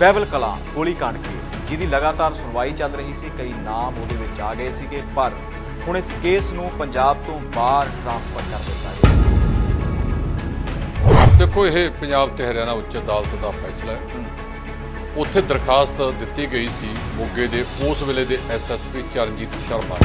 ਬੈਬਲ ਕਲਾ ਗੋਲੀकांड ਕੇਸ ਜਿਹਦੀ ਲਗਾਤਾਰ ਸੁਣਵਾਈ ਚੱਲ ਰਹੀ ਸੀ ਕਈ ਨਾਮ ਉਹਦੇ ਵਿੱਚ ਆ ਗਏ ਸੀਗੇ ਪਰ ਹੁਣ ਇਸ ਕੇਸ ਨੂੰ ਪੰਜਾਬ ਤੋਂ ਬਾਹਰ ਟ੍ਰਾਂਸਫਰ ਕਰ ਦਿੱਤਾ ਗਿਆ। ਦੇਖੋ ਇਹ ਪੰਜਾਬ ਤੇ ਹਰਿਆਣਾ ਉੱਚ ਅਦਾਲਤ ਦਾ ਫੈਸਲਾ ਹੈ। ਉੱਥੇ ਦਰਖਾਸਤ ਦਿੱਤੀ ਗਈ ਸੀ ਮੋਗੇ ਦੇ ਉਸ ਵੇਲੇ ਦੇ ਐਸਐਸਪੀ ਚਰਨਜੀਤ ਸ਼ਰਮਾ।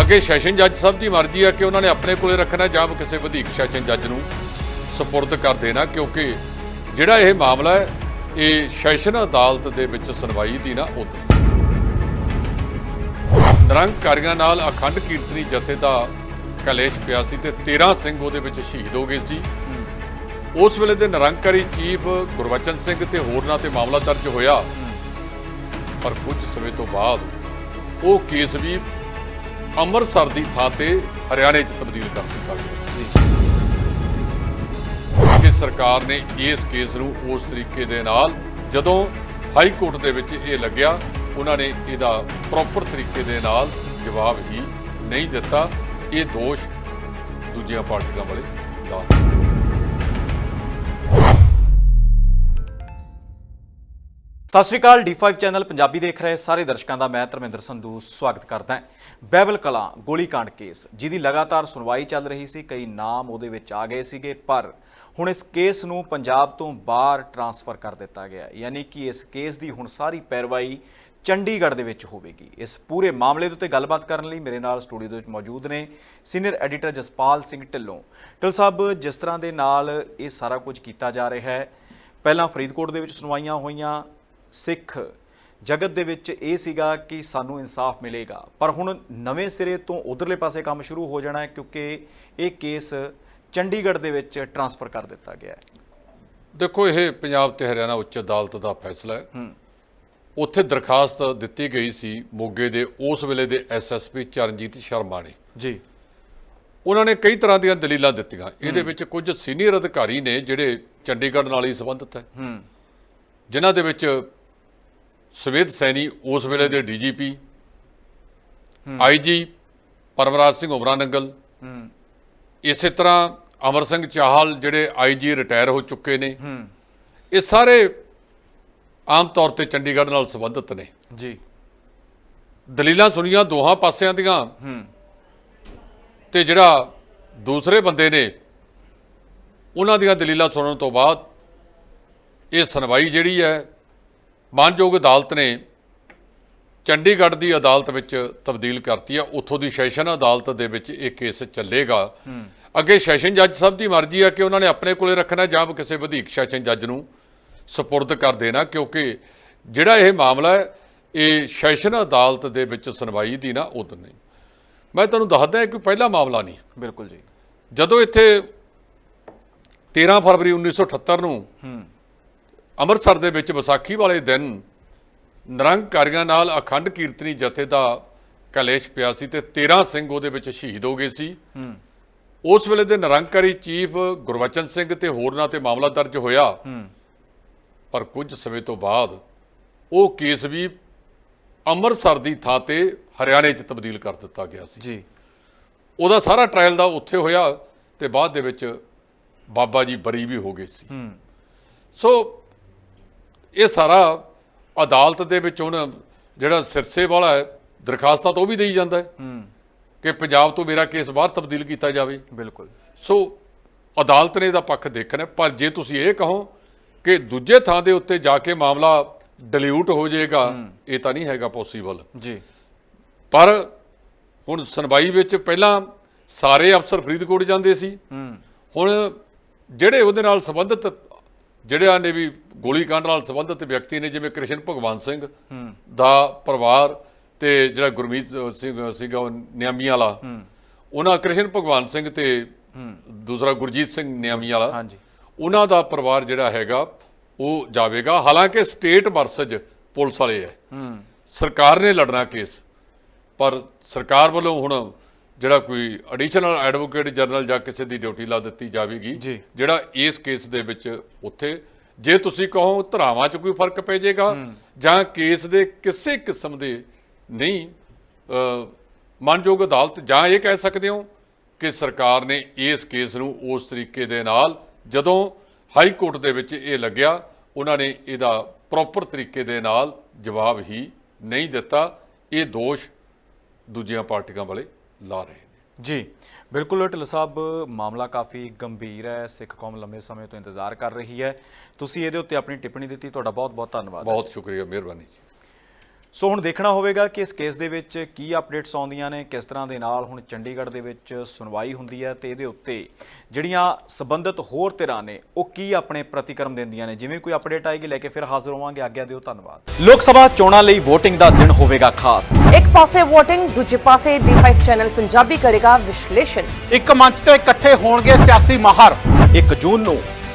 ਅੱਗੇ ਸੈਸ਼ਨ ਜੱਜ ਸਾਹਿਬ ਦੀ ਮਰਜ਼ੀ ਹੈ ਕਿ ਉਹਨਾਂ ਨੇ ਆਪਣੇ ਕੋਲੇ ਰੱਖਣਾ ਜਾਂ ਕਿਸੇ ਵਧੇਕ ਸੈਸ਼ਨ ਜੱਜ ਨੂੰ ਸਪੁਰਦ ਕਰ ਦੇਣਾ ਕਿਉਂਕਿ ਜਿਹੜਾ ਇਹ ਮਾਮਲਾ ਹੈ, ਇਹ ਸੈਸ਼ਨ ਅਦਾਲਤ ਦੇ ਵਿੱਚ ਸੁਣਵਾਈ ਦੀ ਨਾ ਉਦੋਂ ਨਿਰੰਕਾਰੀਆਂ ਨਾਲ ਅਖੰਡ ਕੀਰਤਨੀ ਜਥੇ ਦਾ ਕਲੇਸ਼ ਪਿਆ ਸੀ ਤੇ 13 ਸਿੰਘ ਉਹਦੇ ਵਿੱਚ ਸ਼ਹੀਦ ਹੋ ਗਏ ਸੀ। ਉਸ ਵੇਲੇ ਦੇ ਨਿਰੰਕਾਰੀ ਚੀਫ ਗੁਰਵਚਨ ਸਿੰਘ ਤੇ ਹੋਰਨਾਂ ਤੇ ਮਾਮਲਾ ਦਰਜ ਹੋਇਆ। ਪਰ ਕੁਝ ਸਮੇਂ ਤੋਂ ਬਾਅਦ ਉਹ ਕੇਸ ਵੀ ਅੰਮ੍ਰਿਤਸਰ ਦੀ ਥਾਂ ਤੇ ਹਰਿਆਣੇ 'ਚ ਤਬਦੀਲ ਕਰ ਦਿੱਤਾ ਗਿਆ ਸੀ। ਸਰਕਾਰ ਨੇ ਇਸ ਕੇਸ ਨੂੰ ਉਸ ਤਰੀਕੇ ਦੇ ਨਾਲ ਜਦੋਂ ਹਾਈ ਕੋਰਟ ਦੇ ਵਿੱਚ ਇਹ ਲੱਗਿਆ, ਉਹਨਾਂ ਨੇ ਇਹਦਾ ਪ੍ਰੋਪਰ ਤਰੀਕੇ ਦੇ ਨਾਲ ਜਵਾਬ ਹੀ ਨਹੀਂ ਦਿੱਤਾ। ਇਹ ਦੋਸ਼ ਦੂਜੀਆਂ ਪਾਰਟੀਆਂ ਵਾਲੇ ਲਾ ਸਤਿ ਸ਼੍ਰੀ ਅਕਾਲ D5 ਚੈਨਲ ਪੰਜਾਬੀ ਦੇਖ ਰਹੇ ਸਾਰੇ ਦਰਸ਼ਕਾਂ ਦਾ ਮੈਂ ਧਰਮਿੰਦਰ ਸੰਧੂ ਸਵਾਗਤ ਕਰਦਾ ਹਾਂ। ਬੈਬਲ ਕਲਾ ਗੋਲੀकांड ਕੇਸ, ਜਿਹਦੀ ਲਗਾਤਾਰ ਸੁਣਵਾਈ ਚੱਲ ਰਹੀ ਸੀ, ਕਈ ਨਾਮ ਉਹਦੇ ਵਿੱਚ ਆ ਗਏ ਸੀਗੇ, ਪਰ ਹੁਣ ਇਸ ਕੇਸ ਨੂੰ ਪੰਜਾਬ ਤੋਂ ਬਾਹਰ ਟਰਾਂਸਫਰ ਕਰ ਦਿੱਤਾ ਗਿਆ ਯਾਨੀ ਕਿ ਇਸ ਕੇਸ ਦੀ ਹੁਣ ਸਾਰੀ ਪੈਰਵਾਈ ਚੰਡੀਗੜ੍ਹ ਦੇ ਵਿੱਚ ਹੋਵੇਗੀ। ਇਸ ਪੂਰੇ ਮਾਮਲੇ ਦੇ ਉੱਤੇ ਗੱਲਬਾਤ ਕਰਨ ਲਈ ਮੇਰੇ ਨਾਲ ਸਟੂਡੀਓ ਦੇ ਵਿੱਚ ਮੌਜੂਦ ਨੇ ਸੀਨੀਅਰ ਐਡੀਟਰ ਜਸਪਾਲ ਸਿੰਘ ਢਿੱਲੋਂ। ਢਿੱਲ ਸਾਹਿਬ, ਜਿਸ ਤਰ੍ਹਾਂ ਦੇ ਨਾਲ ਇਹ ਸਾਰਾ ਕੁਝ ਕੀਤਾ ਜਾ ਰਿਹਾ ਹੈ, ਪਹਿਲਾਂ ਫਰੀਦਕੋਟ ਦੇ ਵਿੱਚ ਸੁਣਵਾਈਆਂ ਹੋਈਆਂ ਸਿੱਖ ਜਗਤ ਦੇ ਵਿੱਚ ਇਹ ਸੀਗਾ ਕਿ ਸਾਨੂੰ ਇਨਸਾਫ ਮਿਲੇਗਾ। ਪਰ ਹੁਣ ਨਵੇਂ ਸਿਰੇ ਤੋਂ ਉਧਰਲੇ ਪਾਸੇ ਕੰਮ ਸ਼ੁਰੂ ਹੋ ਜਾਣਾ ਹੈ ਕਿਉਂਕਿ ਇਹ ਕੇਸ ਚੰਡੀਗੜ੍ਹ ਦੇ ਵਿੱਚ ਟ੍ਰਾਂਸਫਰ ਕਰ ਦਿੱਤਾ ਗਿਆ ਹੈ। ਦੇਖੋ ਇਹ ਪੰਜਾਬ ਤੇ ਹਰਿਆਣਾ ਉੱਚ ਅਦਾਲਤ ਦਾ ਫੈਸਲਾ ਹੈ। ਉੱਥੇ ਦਰਖਾਸਤ ਦਿੱਤੀ ਗਈ ਸੀ ਮੋਗੇ ਦੇ ਉਸ ਵੇਲੇ ਦੇ ਐਸਐਸਪੀ ਚਰਨਜੀਤ ਸ਼ਰਮਾ ਨੇ। ਜੀ। ਉਹਨਾਂ ਨੇ ਕਈ ਤਰ੍ਹਾਂ ਦੀਆਂ ਦਲੀਲਾਂ ਦਿੱਤੀਆਂ। ਇਹਦੇ ਵਿੱਚ ਕੁਝ ਸੀਨੀਅਰ ਅਧਿਕਾਰੀ ਨੇ ਜਿਹੜੇ ਚੰਡੀਗੜ੍ਹ ਨਾਲ ਹੀ ਸੰਬੰਧਿਤ ਹੈ। ਹੂੰ। ਜਿਨ੍ਹਾਂ ਦੇ ਵਿੱਚ ਸਵੇਦ ਸੈਣੀ ਉਸ ਵੇਲੇ ਦੇ DGP IG Paramraj Singh Umranangal. ਹੂੰ। ਇਸੇ ਤਰ੍ਹਾਂ ਅਮਰ ਸਿੰਘ ਚਾਹਲ ਜਿਹੜੇ ਆਈਜੀ ਰਿਟਾਇਰ ਹੋ ਚੁੱਕੇ ਨੇ। ਇਹ ਸਾਰੇ ਆਮ ਤੌਰ ਤੇ ਚੰਡੀਗੜ੍ਹ ਨਾਲ ਸੰਬੰਧਿਤ ਨੇ। ਜੀ। ਦਲੀਲਾਂ ਸੁਣੀਆਂ ਦੋਹਾਂ ਪਾਸਿਆਂ ਦੀਆਂ। ਤੇ ਜਿਹੜਾ ਦੂਸਰੇ ਬੰਦੇ ਨੇ ਉਹਨਾਂ ਦੀਆਂ ਦਲੀਲਾਂ ਸੁਣਨ ਤੋਂ ਬਾਅਦ ਇਹ ਸੁਣਵਾਈ ਜਿਹੜੀ ਹੈ ਮਾਨਯੋਗ ਅਦਾਲਤ ਨੇ ਚੰਡੀਗੜ੍ਹ ਦੀ ਅਦਾਲਤ ਵਿੱਚ ਤਬਦੀਲ ਕਰਤੀ ਹੈ ਉੱਥੋਂ ਦੀ ਸੈਸ਼ਨ ਅਦਾਲਤ ਦੇ ਵਿੱਚ ਇਹ ਕੇਸ ਚੱਲੇਗਾ। ਅੱਗੇ ਸੈਸ਼ਨ ਜੱਜ ਸਾਹਿਬ ਦੀ ਮਰਜ਼ੀ ਹੈ ਕਿ ਉਹਨਾਂ ਨੇ ਆਪਣੇ ਕੋਲੇ ਰੱਖਣਾ ਜਾਂ ਕਿਸੇ ਵਧੇਕ ਸੈਸ਼ਨ ਜੱਜ ਨੂੰ ਸਪੁਰਦ ਕਰ ਦੇਣਾ ਕਿਉਂਕਿ ਜਿਹੜਾ ਇਹ ਮਾਮਲਾ ਹੈ ਇਹ ਸੈਸ਼ਨ ਅਦਾਲਤ ਦੇ ਵਿੱਚ ਸੁਣਵਾਈ ਦੀ ਨਾ ਉਦੋਂ ਨਹੀਂ। ਮੈਂ ਤੁਹਾਨੂੰ ਦੱਸਦਾ ਕਿ ਪਹਿਲਾ ਮਾਮਲਾ ਨਹੀਂ। ਬਿਲਕੁਲ ਜੀ। ਜਦੋਂ ਇੱਥੇ 13 ਫਰਵਰੀ 1978 ਨੂੰ ਅੰਮ੍ਰਿਤਸਰ ਦੇ ਵਿੱਚ ਵਿਸਾਖੀ ਵਾਲੇ ਦਿਨ ਨਿਰੰਕਾਰੀਆਂ ਨਾਲ ਅਖੰਡ ਕੀਰਤਨੀ ਜਥੇ ਦਾ ਕਲੇਸ਼ ਪਿਆ ਸੀ ਤੇ 13 ਸਿੰਘ ਉਹਦੇ ਵਿੱਚ ਸ਼ਹੀਦ ਹੋ ਗਏ ਸੀ। ਹੂੰ। ਉਸ ਵੇਲੇ ਦੇ ਨਿਰੰਕਾਰੀ ਚੀਫ ਗੁਰਬਚਨ ਸਿੰਘ ਤੇ ਹੋਰਨਾਂ ਤੇ ਮਾਮਲਾ ਦਰਜ ਹੋਇਆ। ਹੂੰ। ਪਰ ਕੁਝ ਸਮੇਂ ਤੋਂ ਬਾਅਦ ਉਹ ਕੇਸ ਵੀ ਅੰਮ੍ਰਿਤਸਰ ਦੀ ਥਾਂ ਤੇ ਹਰਿਆਣੇ 'ਚ ਤਬਦੀਲ ਕਰ ਦਿੱਤਾ ਗਿਆ ਸੀ। ਜੀ। ਉਹਦਾ ਸਾਰਾ ਟ੍ਰਾਇਲ ਦਾ ਉੱਥੇ ਹੋਇਆ ਤੇ ਬਾਅਦ ਦੇ ਵਿੱਚ ਬਾਬਾ ਜੀ ਬਰੀ ਵੀ ਹੋ ਗਏ ਸੀ। ਹੂੰ। ਸੋ ਇਹ ਸਾਰਾ ਅਦਾਲਤ ਦੇ ਵਿੱਚ ਹੁਣ ਜਿਹੜਾ ਸਿਰਸੇ ਵਾਲਾ ਹੈ ਦਰਖਾਸਤਾਂ ਤਾਂ ਉਹ ਵੀ ਦੇਈ ਜਾਂਦਾ ਹੈ ਕਿ ਪੰਜਾਬ ਤੋਂ ਮੇਰਾ ਕੇਸ ਬਾਹਰ ਤਬਦੀਲ ਕੀਤਾ ਜਾਵੇ। ਬਿਲਕੁਲ। ਸੋ ਅਦਾਲਤ ਨੇ ਇਹਦਾ ਪੱਖ ਦੇਖਣਾ। ਪਰ ਜੇ ਤੁਸੀਂ ਇਹ ਕਹੋ ਕਿ ਦੂਜੇ ਥਾਂ ਦੇ ਉੱਤੇ ਜਾ ਕੇ ਮਾਮਲਾ ਡਿਲਿਊਟ ਹੋ ਜਾਏਗਾ ਇਹ ਤਾਂ ਨਹੀਂ ਹੈਗਾ ਪੋਸੀਬਲ ਜੀ। ਪਰ ਹੁਣ ਸੁਣਵਾਈ ਵਿੱਚ ਪਹਿਲਾਂ ਸਾਰੇ ਅਫਸਰ ਫਰੀਦਕੋਟ ਜਾਂਦੇ ਸੀ। ਹੁਣ ਜਿਹੜੇ ਉਹਦੇ ਨਾਲ ਸੰਬੰਧਿਤ ਜਿਹੜਿਆਂ ਨੇ ਵੀ ਗੋਲੀकांड ਨਾਲ ਸੰਬੰਧਿਤ ਵਿਅਕਤੀ ਨੇ ਜਿਵੇਂ ਕ੍ਰਿਸ਼ਨ ਭਗਵਾਨ ਸਿੰਘ ਦਾ ਪਰਿਵਾਰ ਤੇ ਜਿਹੜਾ ਗੁਰਮੀਤ ਸਿੰਘ ਸੀਗਾ ਉਹ ਨਿਆਮੀ ਵਾਲਾ। ਉਹਨਾਂ ਕ੍ਰਿਸ਼ਨ ਭਗਵਾਨ ਸਿੰਘ ਤੇ ਦੂਸਰਾ ਗੁਰਜੀਤ ਸਿੰਘ ਨਿਆਮੀ ਵਾਲਾ। ਹਾਂਜੀ। ਉਹਨਾਂ ਦਾ ਪਰਿਵਾਰ ਜਿਹੜਾ ਹੈਗਾ ਉਹ ਜਾਵੇਗਾ। ਹਾਲਾਂਕਿ ਸਟੇਟ ਵਰਸਜ ਪੁਲਿਸ ਵਾਲੇ ਹੂੰ। ਸਰਕਾਰ ਨੇ ਲੜਨਾ ਕੇਸ ਪਰ ਸਰਕਾਰ ਵੱਲੋਂ ਹੁਣ ਜਿਹੜਾ ਕੋਈ ਐਡੀਸ਼ਨਲ ਐਡਵੋਕੇਟ ਜਨਰਲ ਜਾਂ ਕਿਸੇ ਦੀ ਡਿਊਟੀ ਲਾ ਦਿੱਤੀ ਜਾਵੇਗੀ। ਜਿਹੜਾ ਇਸ ਕੇਸ ਦੇ ਵਿੱਚ ਉੱਥੇ ਜੇ ਤੁਸੀਂ ਕਹੋ ਧਰਾਵਾਂ 'ਚ ਕੋਈ ਫ਼ਰਕ ਪੈ ਜਾਏਗਾ ਜਾਂ ਕੇਸ ਦੇ ਕਿਸੇ ਕਿਸਮ ਦੇ ਨਹੀਂ ਮਾਨਯੋਗ ਅਦਾਲਤ ਜਾਂ ਇਹ ਕਹਿ ਸਕਦੇ ਹੋ ਕਿ ਸਰਕਾਰ ਨੇ ਇਸ ਕੇਸ ਨੂੰ ਉਸ ਤਰੀਕੇ ਦੇ ਨਾਲ ਜਦੋਂ ਹਾਈ ਕੋਰਟ ਦੇ ਵਿੱਚ ਇਹ ਲੱਗਿਆ ਉਹਨਾਂ ਨੇ ਇਹਦਾ ਪ੍ਰੋਪਰ ਤਰੀਕੇ ਦੇ ਨਾਲ ਜਵਾਬ ਹੀ ਨਹੀਂ ਦਿੱਤਾ ਇਹ ਦੋਸ਼ ਦੂਜੀਆਂ ਪਾਰਟੀਆਂ ਵਾਲੇ ਲਾ ਰਹੇ ਨੇ। ਜੀ ਬਿਲਕੁਲ ਢਿੱਲ ਸਾਹਿਬ ਮਾਮਲਾ ਕਾਫੀ ਗੰਭੀਰ ਹੈ ਸਿੱਖ ਕੌਮ ਲੰਮੇ ਸਮੇਂ ਤੋਂ ਇੰਤਜ਼ਾਰ ਕਰ ਰਹੀ ਹੈ। ਤੁਸੀਂ ਇਹਦੇ ਉੱਤੇ ਆਪਣੀ ਟਿੱਪਣੀ ਦਿੱਤੀ ਤੁਹਾਡਾ ਬਹੁਤ ਬਹੁਤ ਧੰਨਵਾਦ। ਬਹੁਤ ਸ਼ੁਕਰੀਆ ਮਿਹਰਬਾਨੀ ਜੀ। ਸੋ ਹੁਣ ਦੇਖਣਾ ਹੋਵੇਗਾ ਕਿ ਇਸ ਕੇਸ ਦੇ ਵਿੱਚ ਕੀ ਅਪਡੇਟਸ ਆਉਂਦੀਆਂ ਨੇ ਕਿਸ ਤਰ੍ਹਾਂ ਦੇ ਨਾਲ ਹੁਣ ਚੰਡੀਗੜ੍ਹ ਦੇ ਵਿੱਚ ਸੁਣਵਾਈ ਹੁੰਦੀ ਹੈ ਤੇ ਇਹਦੇ ਉੱਤੇ ਜਿਹੜੀਆਂ ਸਬੰਧਤ ਹੋਰ ਧਿਰਾਂ ਨੇ ਉਹ ਕੀ ਆਪਣੇ ਪ੍ਰਤੀਕਰਮ ਦਿੰਦੀਆਂ ਨੇ? ਜਿਵੇਂ ਕੋਈ ਅਪਡੇਟ ਆਏਗੀ ਲੈ ਕੇ ਫਿਰ ਹਾਜ਼ਰ ਹੋਵਾਂਗੇ। ਆਗਿਆ ਦਿਓ ਧੰਨਵਾਦ। ਲੋਕ ਸਭਾ ਚੋਣਾਂ ਲਈ VOTING ਦਾ ਦਿਨ ਹੋਵੇਗਾ ਖਾਸ। ਇੱਕ ਪਾਸੇ VOTING ਦੂਜੇ ਪਾਸੇ D5 ਚੈਨਲ ਪੰਜਾਬੀ ਕਰੇਗਾ ਵਿਸ਼ਲੇਸ਼ਣ। ਇੱਕ ਮੰਚ ਤੇ ਇਕੱਠੇ ਹੋਣਗੇ ਸਿਆਸੀ ਮਾਹਰ। 1 ਜੂਨ ਨੂੰ